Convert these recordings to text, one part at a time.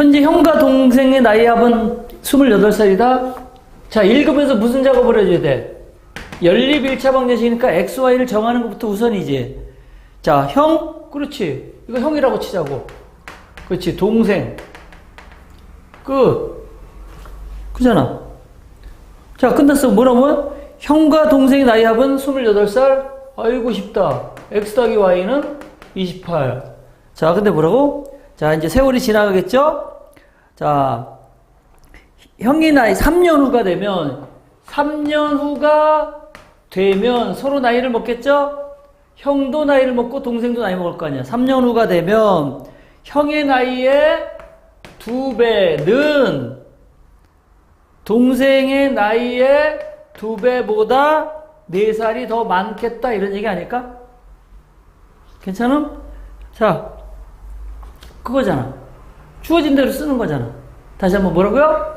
현재 형과 동생의 나이 합은 28살이다. 자, 읽으면서 무슨 작업을 해줘야 돼? 연립 1차 방정식이니까 XY를 정하는 것부터 우선이지. 자, 형, 그렇지. 이거 형이라고 치자고. 그렇지, 동생. 끝. 그잖아. 자, 끝났어. 뭐라고? 형과 동생의 나이 합은 28살. 아이고, 쉽다. X 더하기 Y는 28. 자, 근데 뭐라고? 자, 이제 세월이 지나가겠죠? 자, 형의 나이 3년 후가 되면, 3년 후가 되면 서로 나이를 먹겠죠? 형도 나이를 먹고 동생도 나이 먹을 거 아니야. 3년 후가 되면 형의 나이의 두 배는 동생의 나이의 두 배보다 네 살이 더 많겠다 이런 얘기 아닐까? 괜찮음? 자, 그거잖아. 주어진 대로 쓰는 거잖아. 다시 한번 뭐라고요?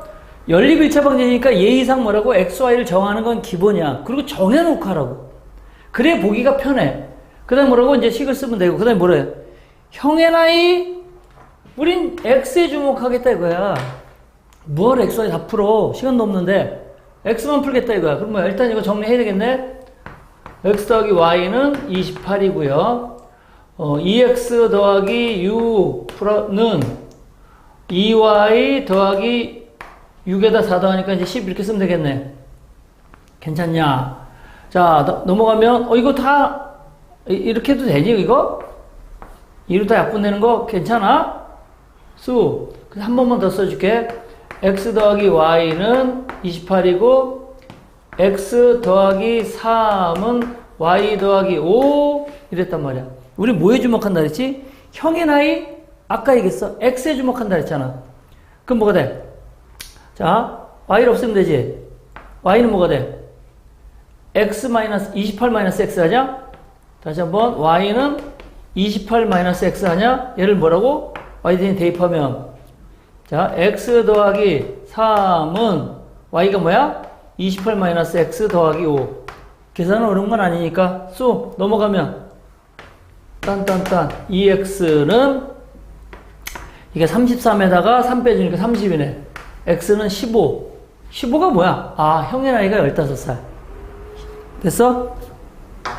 연립 1차 방정이니까 예의상 뭐라고 XY를 정하는 건 기본이야. 그리고 정해놓고 하라고. 그래 보기가 편해. 그 다음에 뭐라고 이제 식을 쓰면 되고. 그 다음에 뭐래? 형의 나이? 우린 X에 주목하겠다 이거야. 뭘 XY 다 풀어. 시간도 없는데. X만 풀겠다 이거야. 그럼 뭐야? 일단 이거 정리해야 되겠네? X 더하기 Y는 28이고요. 어, 2X 더하기 U는 2Y 더하기 6에다 4 더하니까 이제 10 이렇게 쓰면 되겠네. 괜찮냐? 자, 너- 넘어가면, 어, 이거 다, 이- 이렇게 해도 되니, 이거? 이로 다 약분되는 거 괜찮아? 수. 그래서 한 번만 더 써줄게. x 더하기 y는 28이고, x 더하기 3은 y 더하기 5 이랬단 말이야. 우리 뭐에 주목한다 그랬지? 형의 나이? 아까 얘기했어. x에 주목한다 그랬잖아. 그럼 뭐가 돼? 자, y를 없애면 되지. y는 뭐가 돼? x 마이너스 28 마이너스 x 하냐? 다시 한번 y는 28 마이너스 x 하냐? 얘를 뭐라고? y 대신 대입하면 자, x 더하기 3은 y가 뭐야? 28 마이너스 x 더하기 5. 계산은 어려운 건 아니니까 쏘 넘어가면 딴딴딴 2x는 이게 33에다가 3 빼주니까 30이네. x는 15. 15가 뭐야? 아, 형의 나이가 15살. 됐어?